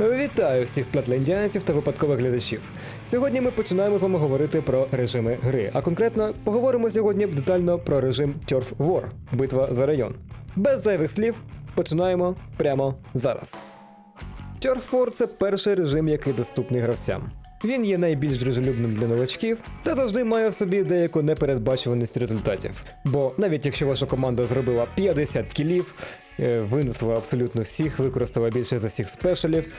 Вітаю всіх сплетлендіанців та випадкових глядачів. Сьогодні ми починаємо з вами говорити про режими гри, а конкретно поговоримо сьогодні детально про режим Turf War – битва за район. Без зайвих слів починаємо прямо зараз. Turf War – це перший режим, який доступний гравцям. Він є найбільш дружелюбним для новачків та завжди має в собі деяку непередбачуваність результатів. Бо навіть якщо ваша команда зробила 50 кілів, е, винесла абсолютно всіх, використала більше за всіх спешалів,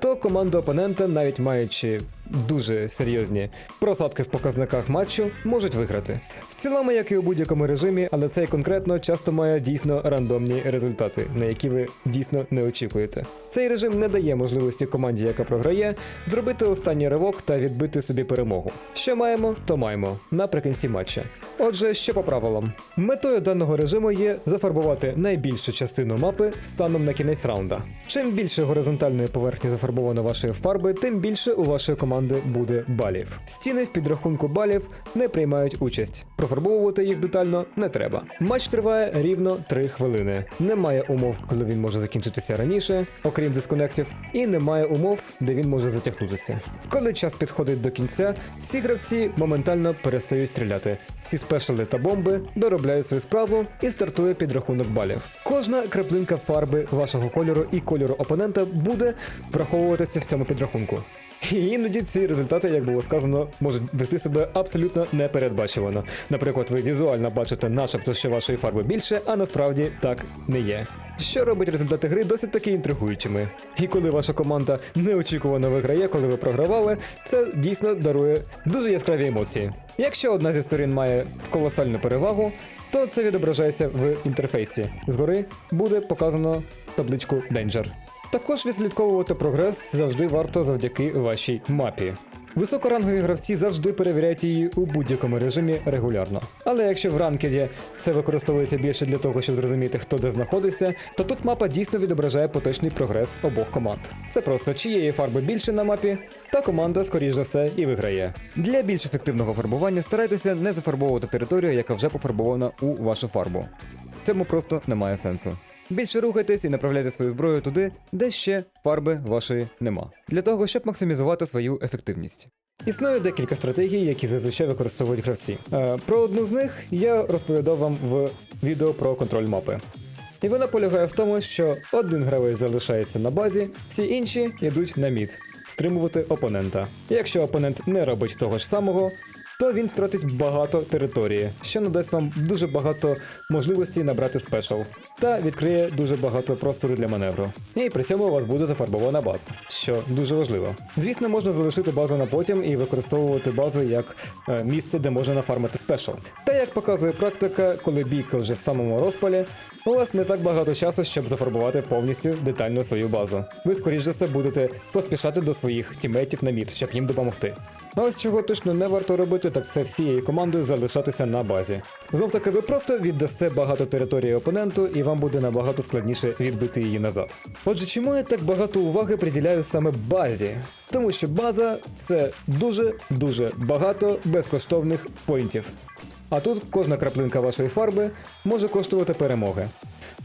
то команда опонента, навіть маючи дуже серйозні просадки в показниках матчу, можуть виграти. В цілому, як і у будь-якому режимі, але цей конкретно часто має дійсно рандомні результати, на які ви дійсно не очікуєте. Цей режим не дає можливості команді, яка програє, зробити останній ривок та відбити собі перемогу. Що маємо, то маємо наприкінці матча. Отже, що по правилам. Метою даного режиму є зафарбувати найбільшу частину мапи станом на кінець раунда. Чим більше горизонтальної поверхні зафарбовано вашої фарби, тим більше у вашої команди буде балів. Стіни в підрахунку балів не приймають участь. Профарбовувати їх детально не треба. Матч триває рівно 3 хвилини. Немає умов, коли він може закінчитися раніше, окрім дисконектів, і немає умов, де він може затягнутися. Коли час підходить до кінця, всі гравці моментально перестають стріляти. Всі спешали та бомби доробляють свою справу і стартує підрахунок балів. Кожна краплинка фарби вашого кольору і кольору опонента буде враховуватися в цьому підрахунку. І іноді ці результати, як було сказано, можуть вести себе абсолютно непередбачувано. Наприклад, ви візуально бачите, начебто, що вашої фарби більше, а насправді так не є. Що робить результати гри досить таки інтригуючими. І коли ваша команда неочікувано виграє, коли ви програвали, це дійсно дарує дуже яскраві емоції. Якщо одна зі сторін має колосальну перевагу, то це відображається в інтерфейсі. Згори буде показано табличку Danger. Також відслідковувати прогрес завжди варто завдяки вашій мапі. Високорангові гравці завжди перевіряють її у будь-якому режимі регулярно. Але якщо в ранкеді це використовується більше для того, щоб зрозуміти, хто де знаходиться, то тут мапа дійсно відображає поточний прогрес обох команд. Це просто чиєї фарби більше на мапі, та команда, скоріш за все, і виграє. Для більш ефективного фарбування старайтеся не зафарбовувати територію, яка вже пофарбована у вашу фарбу. Цьому просто немає сенсу. Більше рухайтесь і направляйте свою зброю туди, де ще фарби вашої нема, для того, щоб максимізувати свою ефективність. Існує декілька стратегій, які зазвичай використовують гравці. Е, Про одну з них я розповідав вам в відео про контроль мапи. І вона полягає в тому, що один гравець залишається на базі, всі інші йдуть на мід, стримувати опонента. Якщо опонент не робить того ж самого, то він втратить багато території, що надасть вам дуже багато можливостей набрати спешл, та відкриє дуже багато простору для маневру. І при цьому у вас буде зафарбована база, що дуже важливо. Звісно, можна залишити базу на потім і використовувати базу як е, місце, де можна нафармити спешл. Та як показує практика, коли бійка вже в самому розпалі, у вас не так багато часу, щоб зафарбувати повністю детально свою базу. Ви, скоріш за все, будете поспішати до своїх тімейтів на мід, щоб їм допомогти. А ось чого точно не варто робити, так це всією командою залишатися на базі. Знов таки, ви просто віддасте багато території опоненту, і вам буде набагато складніше відбити її назад. Отже, чому я так багато уваги приділяю саме базі? Тому що база це дуже дуже багато безкоштовних поінтів. А тут кожна краплинка вашої фарби може коштувати перемоги.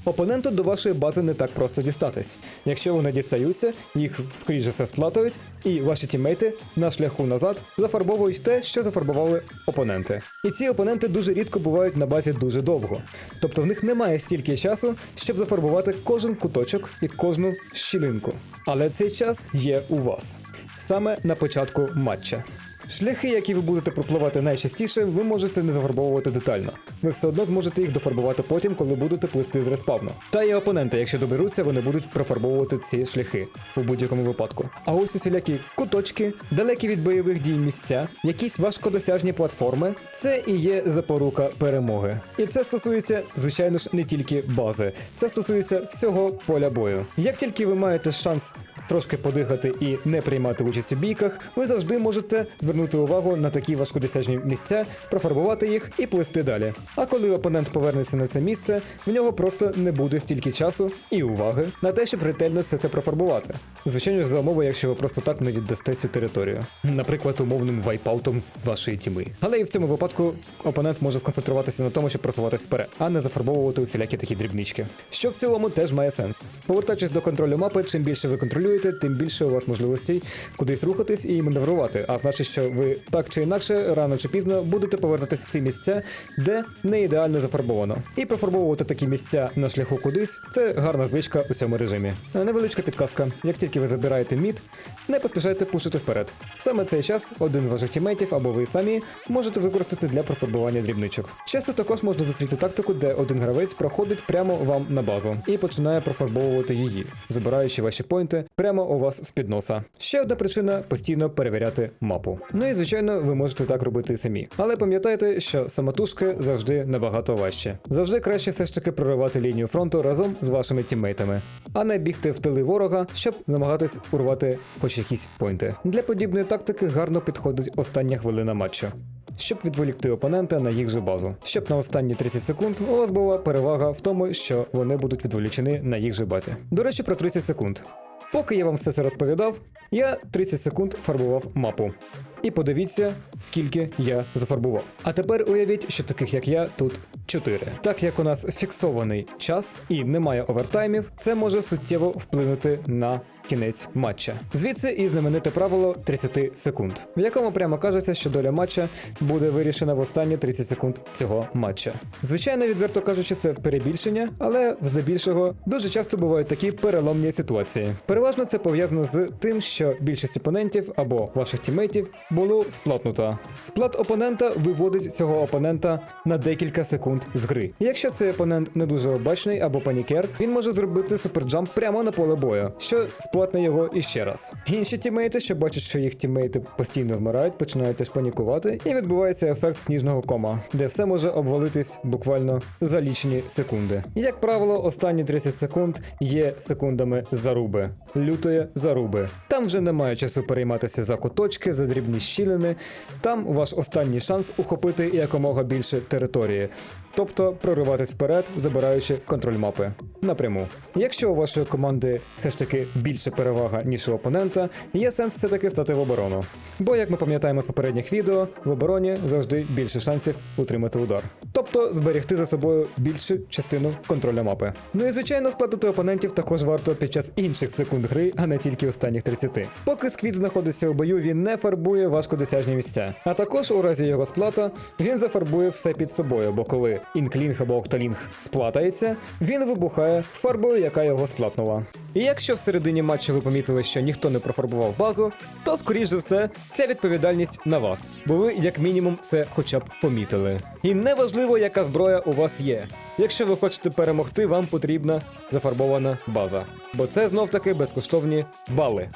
Опоненту до вашої бази не так просто дістатись. Якщо вони дістаються, їх скоріше все сплатують, і ваші тіммейти на шляху назад зафарбовують те, що зафарбували опоненти. І ці опоненти дуже рідко бувають на базі дуже довго. Тобто в них немає стільки часу, щоб зафарбувати кожен куточок і кожну щілинку. Але цей час є у вас саме на початку матча. Шляхи, які ви будете пропливати найчастіше, ви можете не зафарбовувати детально. Ви все одно зможете їх дофарбувати потім, коли будете плисти з респавну. Та і опоненти, якщо доберуться, вони будуть профарбовувати ці шляхи у будь-якому випадку. А ось усілякі куточки, далекі від бойових дій місця, якісь важкодосяжні платформи це і є запорука перемоги. І це стосується, звичайно ж, не тільки бази, це стосується всього поля бою. Як тільки ви маєте шанс трошки подихати і не приймати участь у бійках, ви завжди можете звернути увагу на такі важкодосяжні місця, профарбувати їх і плисти далі. А коли опонент повернеться на це місце, в нього просто не буде стільки часу і уваги на те, щоб ретельно все це профарбувати. Звичайно ж, за умови, якщо ви просто так не віддасте цю територію. Наприклад, умовним вайпаутом вашої тіми. Але і в цьому випадку опонент може сконцентруватися на тому, щоб просуватися вперед, а не зафарбовувати усілякі такі дрібнички. Що в цілому теж має сенс. Повертаючись до контролю мапи, чим більше ви контролюєте, тим більше у вас можливостей кудись рухатись і маневрувати. А значить, що ви так чи інакше, рано чи пізно будете повертатись в ці місця, де не ідеально зафарбовано. І профарбовувати такі місця на шляху кудись це гарна звичка у цьому режимі. Невеличка підказка: як тільки ви забираєте мід, не поспішайте пушити вперед. Саме цей час один з ваших тімейтів або ви самі можете використати для профарбування дрібничок. Часто також можна зустріти тактику, де один гравець проходить прямо вам на базу і починає профарбовувати її, забираючи ваші поінти прямо у вас з під носа. Ще одна причина постійно перевіряти мапу. Ну і звичайно, ви можете так робити самі. Але пам'ятайте, що самотужки завжди набагато важче. Завжди краще все ж таки проривати лінію фронту разом з вашими тіммейтами, а не бігти в тили ворога, щоб намагатись урвати хоч якісь поінти. Для подібної тактики гарно підходить остання хвилина матчу. Щоб відволікти опонента на їх же базу, щоб на останні 30 секунд у вас була перевага в тому, що вони будуть відволічені на їх же базі. До речі, про 30 секунд. Поки я вам все це розповідав, я 30 секунд фарбував мапу. І подивіться, скільки я зафарбував. А тепер уявіть, що таких як я тут 4. Так як у нас фіксований час і немає овертаймів, це може суттєво вплинути на кінець матча. Звідси і знамените правило 30 секунд, в якому прямо кажеться, що доля матча буде вирішена в останні 30 секунд цього матча. Звичайно, відверто кажучи, це перебільшення, але в дуже часто бувають такі переломні ситуації. Переважно це пов'язано з тим, що більшість опонентів або ваших тімейтів було сплатнуто. Сплат опонента виводить цього опонента на декілька секунд з гри. Якщо цей опонент не дуже обачний або панікер, він може зробити суперджамп прямо на поле бою, що сплатне його іще раз. Інші тімейти, що бачать, що їх тімейти постійно вмирають, починають теж панікувати, і відбувається ефект сніжного кома, де все може обвалитись буквально за лічені секунди. Як правило, останні 30 секунд є секундами заруби, лютої заруби. Там вже немає часу перейматися за куточки, за дрібні щілини. Там ваш останній шанс ухопити якомога більше території. Тобто прориватись вперед, забираючи контроль мапи напряму. Якщо у вашої команди все ж таки більше перевага, ніж у опонента, є сенс все таки стати в оборону. Бо, як ми пам'ятаємо з попередніх відео, в обороні завжди більше шансів утримати удар. Тобто зберегти за собою більшу частину контроля мапи. Ну і звичайно, сплатити опонентів також варто під час інших секунд гри, а не тільки останніх 30. Поки сквіт знаходиться у бою, він не фарбує важкодосяжні місця. А також у разі його сплата він зафарбує все під собою, бо коли інклінг або окталінг сплатається, він вибухає фарбою, яка його сплатнула. І якщо всередині матчу ви помітили, що ніхто не профарбував базу, то скоріш за все ця відповідальність на вас, бо ви як мінімум це хоча б помітили. І неважливо, яка зброя у вас є. Якщо ви хочете перемогти, вам потрібна зафарбована база, бо це знов таки безкоштовні бали.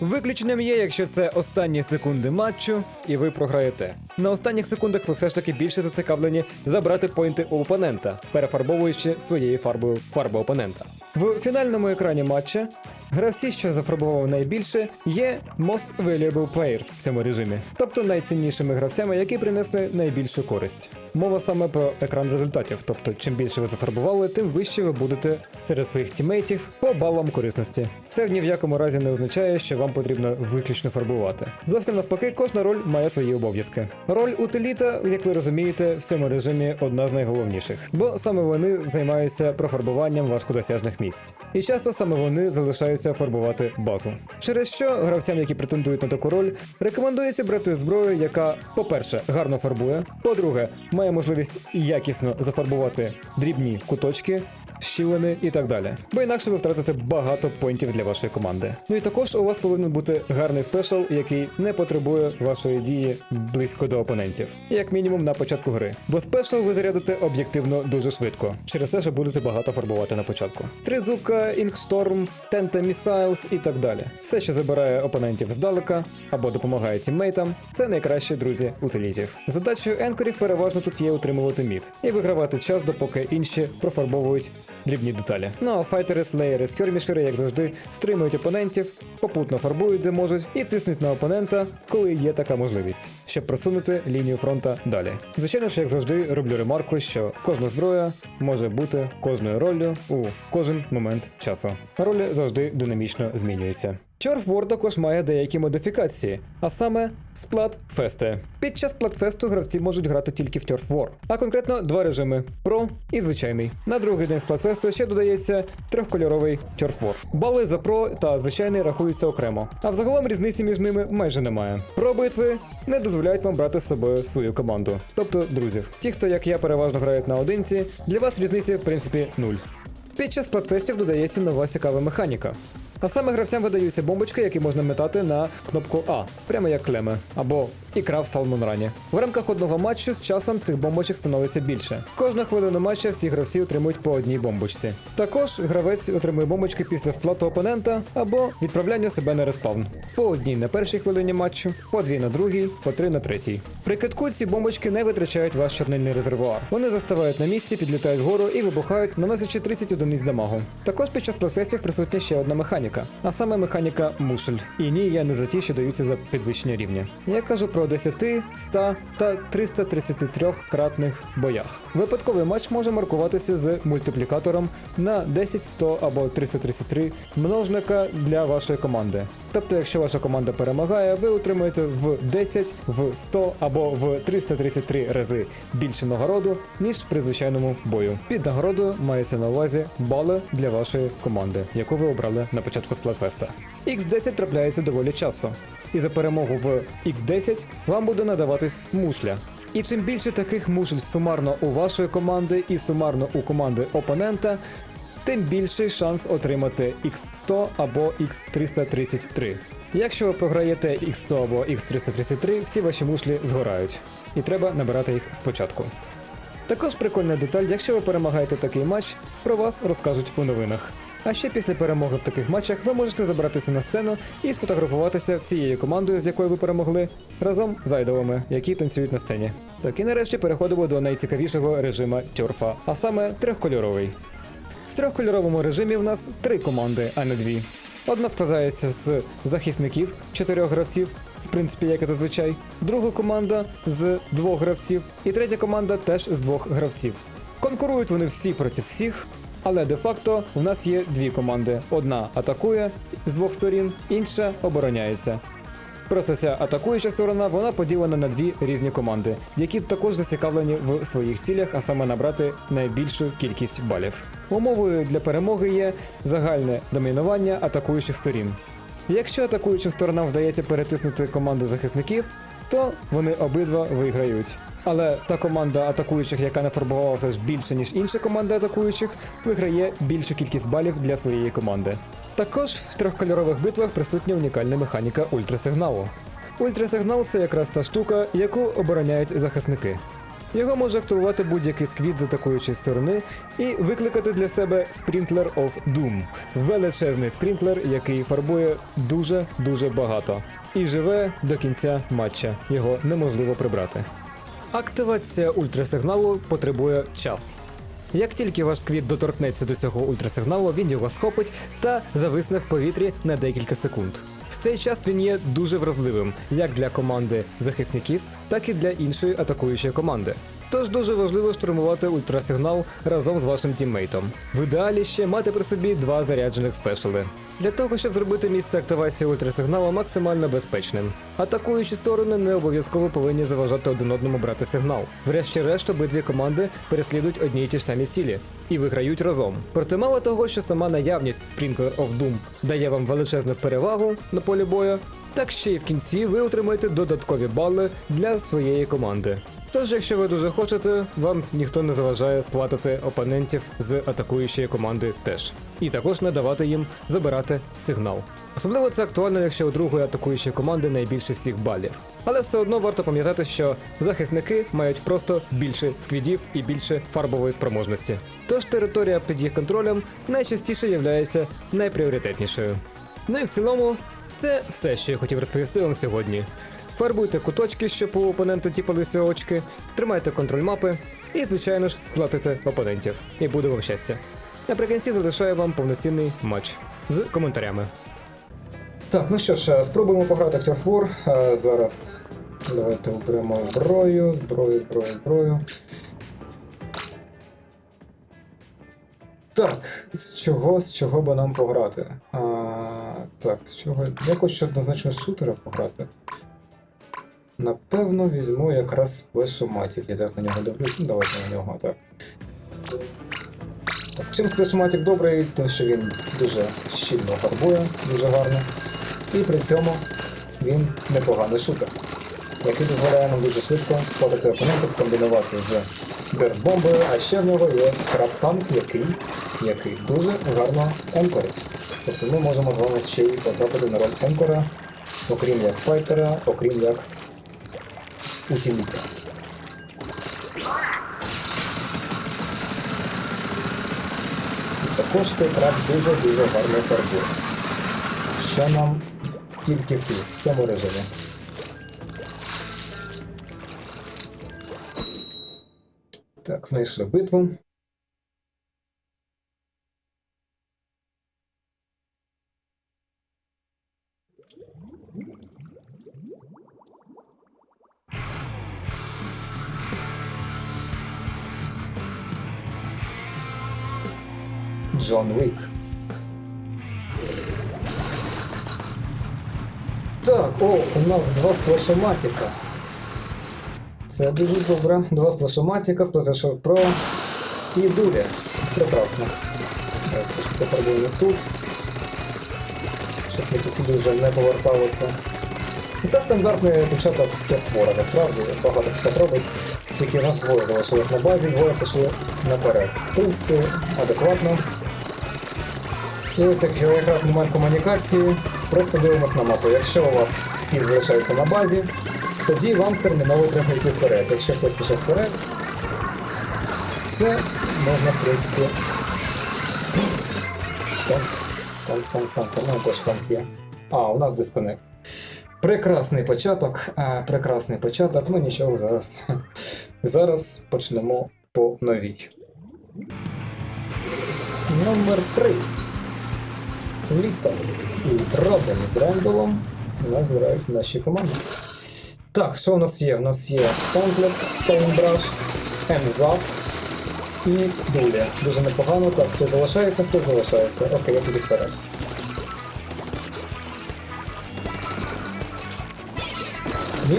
Виключенням є, якщо це останні секунди матчу, і ви програєте. На останніх секундах ви все ж таки більше зацікавлені забрати поінти у опонента, перефарбовуючи своєю фарбою фарбу опонента. В фінальному екрані матча гравці, що зафарбував найбільше, є Most Valuable Players в цьому режимі, тобто найціннішими гравцями, які принесли найбільшу користь. Мова саме про екран результатів, тобто чим більше ви зафарбували, тим вище ви будете серед своїх тімейтів по балам корисності. Це ні в якому разі не означає, що вам потрібно виключно фарбувати. Зовсім навпаки, кожна роль має свої обов'язки. Роль утиліта, як ви розумієте, в цьому режимі одна з найголовніших, бо саме вони займаються профарбуванням важкодосяжних місць. І часто саме вони залишаються фарбувати базу. Через що гравцям, які претендують на таку роль, рекомендується брати зброю, яка, по-перше, гарно фарбує, по-друге, має можливість якісно зафарбувати дрібні куточки. Щілини і так далі, бо інакше ви втратите багато поінтів для вашої команди. Ну і також у вас повинен бути гарний спешл, який не потребує вашої дії близько до опонентів, як мінімум на початку гри. Бо спешл ви зарядите об'єктивно дуже швидко, через те, що будете багато фарбувати на початку. Тризука, Інкшторм, Тента Місайлс і так далі. Все, що забирає опонентів здалека або допомагає тіммейтам, це найкращі друзі утилітів. Задачею енкорів переважно тут є утримувати мід і вигравати час, допоки інші профарбовують дрібні деталі. Ну а файтери, слеєри, скермішери, як завжди, стримують опонентів, попутно фарбують, де можуть, і тиснуть на опонента, коли є така можливість, щоб просунути лінію фронта далі. Звичайно ж, як завжди, роблю ремарку, що кожна зброя може бути кожною роллю у кожен момент часу. Ролі завжди динамічно змінюються. Чорф War також має деякі модифікації, а саме сплатфести. Під час сплатфесту гравці можуть грати тільки в Turf War, а конкретно два режими Pro і звичайний. На другий день сплатфесту ще додається трьохкольоровий Turf War. Бали за Pro та звичайний рахуються окремо. А взагалом різниці між ними майже немає. Про битви не дозволяють вам брати з собою свою команду, тобто друзів. Ті, хто як я переважно грають наодинці, для вас різниці в принципі нуль. Під час платфестів додається нова цікава механіка. А саме гравцям видаються бомбочки, які можна метати на кнопку А, прямо як клеми, або ікра в Салмонрані. В рамках одного матчу з часом цих бомбочок становиться більше. Кожна хвилина матча всі гравці отримують по одній бомбочці. Також гравець отримує бомбочки після сплату опонента або відправляння себе на респаун. По одній на першій хвилині матчу, по дві на другій, по три на третій. При китку ці бомбочки не витрачають ваш чорнильний резервуар. Вони застивають на місці, підлітають вгору і вибухають, наносячи 30 одиниць дамагу. Також під час пластфестів присутня ще одна механіка, а саме механіка мушель. І ні, я не за ті, що даються за підвищення рівня. Я кажу про 10, 100 та 333 кратних боях. Випадковий матч може маркуватися з мультиплікатором на 10, 100 або 333 множника для вашої команди. Тобто, якщо ваша команда перемагає, ви отримаєте в 10, в 100 або в 333 рази більше нагороду, ніж при звичайному бою. Під нагородою мається на увазі бали для вашої команди, яку ви обрали на початку сплатфеста. X10 трапляється доволі часто, і за перемогу в X10 вам буде надаватись мушля. І чим більше таких мушель сумарно у вашої команди і сумарно у команди опонента, тим більший шанс отримати X100 або X333. Якщо ви програєте X100 або X333, всі ваші мушлі згорають, і треба набирати їх спочатку. Також прикольна деталь, якщо ви перемагаєте такий матч, про вас розкажуть у новинах. А ще після перемоги в таких матчах ви можете забратися на сцену і сфотографуватися всією командою, з якою ви перемогли, разом з айдолами, які танцюють на сцені. Так і нарешті переходимо до найцікавішого режима тьорфа, а саме трьохкольоровий. В трьохкольоровому режимі в нас три команди, а не дві. Одна складається з захисників чотирьох гравців, в принципі, як і зазвичай. Друга команда з двох гравців, і третя команда теж з двох гравців. Конкурують вони всі проти всіх, але де-факто в нас є дві команди: одна атакує з двох сторін, інша обороняється. Просто ця атакуюча сторона вона поділена на дві різні команди, які також зацікавлені в своїх цілях, а саме набрати найбільшу кількість балів. Умовою для перемоги є загальне домінування атакуючих сторін. Якщо атакуючим сторонам вдається перетиснути команду захисників, то вони обидва виграють. Але та команда атакуючих, яка нафарбувала все ж більше, ніж інша команда атакуючих, виграє більшу кількість балів для своєї команди. Також в трьохкольорових битвах присутня унікальна механіка ультрасигналу. Ультрасигнал це якраз та штука, яку обороняють захисники. Його може активувати будь-який сквіт з атакуючої сторони і викликати для себе Sprinkler of Doom величезний спрінклер, який фарбує дуже-дуже багато. І живе до кінця матча. Його неможливо прибрати. Активація ультрасигналу потребує час. Як тільки ваш сквіт доторкнеться до цього ультрасигналу, він його схопить та зависне в повітрі на декілька секунд. В цей час він є дуже вразливим як для команди захисників, так і для іншої атакуючої команди. Тож дуже важливо штурмувати ультрасигнал разом з вашим тіммейтом. В ідеалі ще мати при собі два заряджених спешали. Для того, щоб зробити місце активації ультрасигналу максимально безпечним. Атакуючі сторони не обов'язково повинні заважати один одному брати сигнал. Врешті-решт, обидві команди переслідують одні й ті ж самі цілі і виграють разом. Проте мало того, що сама наявність Sprinkler of Doom дає вам величезну перевагу на полі бою, так ще й в кінці ви отримаєте додаткові бали для своєї команди. Тож, якщо ви дуже хочете, вам ніхто не заважає сплатити опонентів з атакуючої команди теж. І також не давати їм забирати сигнал. Особливо це актуально, якщо у другої атакуючої команди найбільше всіх балів. Але все одно варто пам'ятати, що захисники мають просто більше сквідів і більше фарбової спроможності. Тож територія під їх контролем найчастіше є найпріоритетнішою. Ну і в цілому, це все, що я хотів розповісти вам сьогодні. Фарбуйте куточки, щоб у опонента тіпалися очки, тримайте контроль мапи і, звичайно ж, сплатите опонентів. І буде вам щастя. Наприкінці залишаю вам повноцінний матч з коментарями. Так, ну що ж, е, спробуємо пограти в War. Е, Зараз давайте оберемо зброю, зброю, зброю, зброю. Так, з чого, з чого би нам пограти? А, так, з чого. Я хочу однозначно з шутера пограти. Напевно, візьму якраз Splash-O-Matic. Я так на нього дивлюсь, давайте на нього, так. Так, Чим Splash-O-Matic добрий, тим що він дуже щільно фарбує, дуже гарно. І при цьому він непоганий шутер, який дозволяє нам дуже швидко сходити опонентів, комбінувати з бомбою, а ще в нього є краб-танк, який, який дуже гарно енкорить. Тобто ми можемо з вами ще й потрапити на роль енкора, окрім як файтера, окрім як утіміта. Також цей трак дуже-дуже гарно фарбує. Що нам тільки в цьому режимі. Так, знайшли битву. Джон Уік. Так, о, у нас два сплешоматіка. Це дуже добре. Два сплешоматіка, Splattershot Pro і Дуля. Прекрасно. Трошки пофарбуємо тут. Щоб ми тут сюди вже не поверталися. І Це стандартний початок Тефора, насправді, багато хто робить. Тільки у нас двоє залишилось на базі, двоє пішли наперед. В принципі, адекватно. І ось якщо якраз момент комунікації, просто дивимось на мапу. Якщо у вас всі залишаються на базі, тоді вам терміново треба йти вперед. Якщо хтось пішов вперед, це можна, в принципі. Танк, танк, танк, у мене теж танк є. А, у нас дисконект. Прекрасний початок, а, прекрасний початок, ну нічого зараз. Зараз почнемо по новій. Номер 3. Літо і Робин з Рендолом нас грають в нашій команді. Так, що у нас є? У нас є Панзлет, Paintbrush, Ензап і Дуля. Дуже непогано. Так, хто залишається, хто залишається. Окей, я піду вперед. Ні.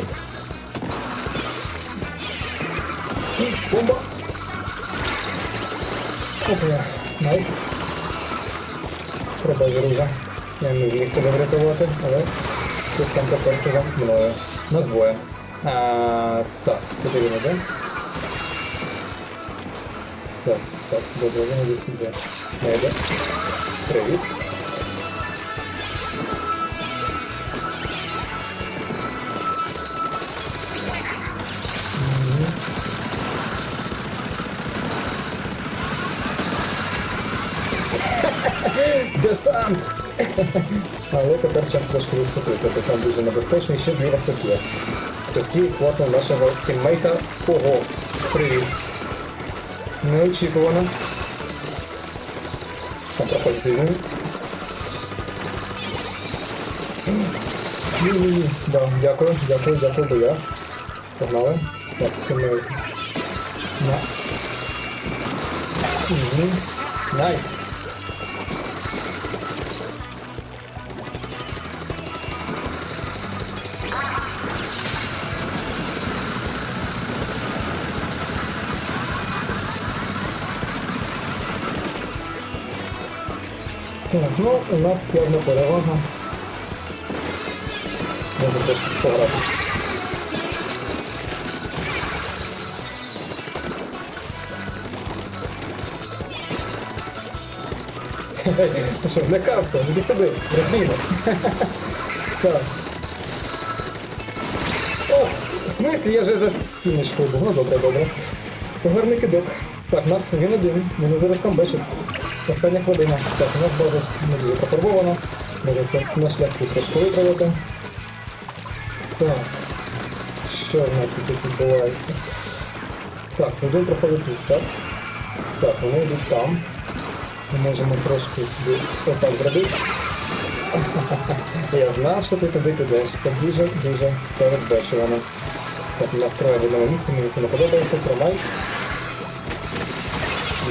Ні, Бомба! Опа, найс. Треба вже. Я не зміг тебе врятувати, але там поперся за мною. Нас двоє. А, так, куди він іде? Так, так, добре, він іде йде. Привіт. Десант! Але тепер час трошки відступити, бо там дуже небезпечно і ще зліва хтось є. Хтось є сплатно нашого тіммейта. Ого! Привіт! Неочікувано. Там проходить звільнення. Ні-ні-ні, да, дякую, дякую, дякую, бо я. Погнали. Так, тіммейт. На. Найс. Так, ну у нас явно перевага. Можна трошки погратися. Ти що, злякався? Іди сюди, розбійно. Так. О, в смислі, я вже за стіночкою був. Ну добре, добре. Гарний кидок. Так, нас він один. Вони зараз там бачать. Остання хвилина. Так, у нас база не дуже пофарбована. Може на шляху трошки виправити. Так. Що в нас тут відбувається? Так, один проходить тут, так? Так, вони йдуть там. Ми можемо трошки собі отак зробити. Я знав, що ти туди підеш. Це дуже-дуже передбачувано. Так, настрою в одному місці, мені це не подобається, тримай.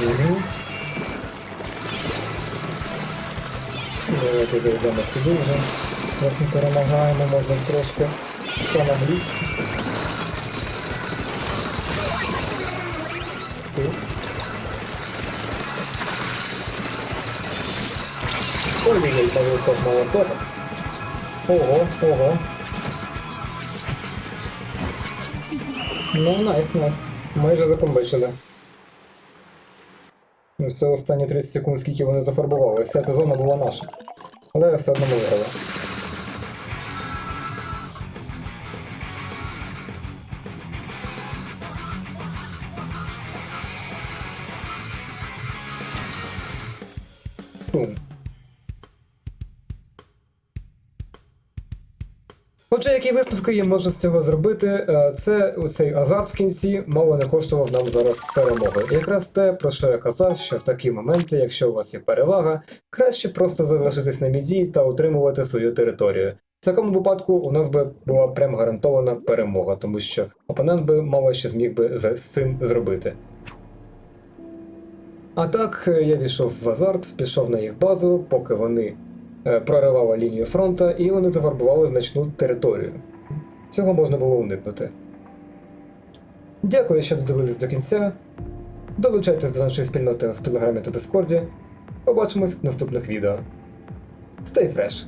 Угу. Давайте зайдемо сюди вже. Раз не перемагаємо, можна трошки понагріти. Тикс. Ой-ой-ой, молоток, молоток. Ого, ого. Ну, найс, найс. Майже законбачили. Ну, все останні 30 секунд, скільки вони зафарбували. Вся сезона була наша. Але все одно ми виграли. Висновки я можу з цього зробити? Е, Це цей азарт в кінці мало не коштував нам зараз перемоги. Якраз те, про що я казав, що в такі моменти, якщо у вас є перевага, краще просто залишитись на міді та утримувати свою територію. В такому випадку у нас би була прям гарантована перемога, тому що опонент би мало що зміг би з з цим зробити. А так, е, я війшов в азарт, пішов на їх базу, поки вони е, проривали лінію фронта і вони зафарбували значну територію. Цього можна було уникнути. Дякую, що додивились до кінця. Долучайтесь до нашої спільноти в Телеграмі та Дискорді. Побачимось в наступних відео. Stay fresh!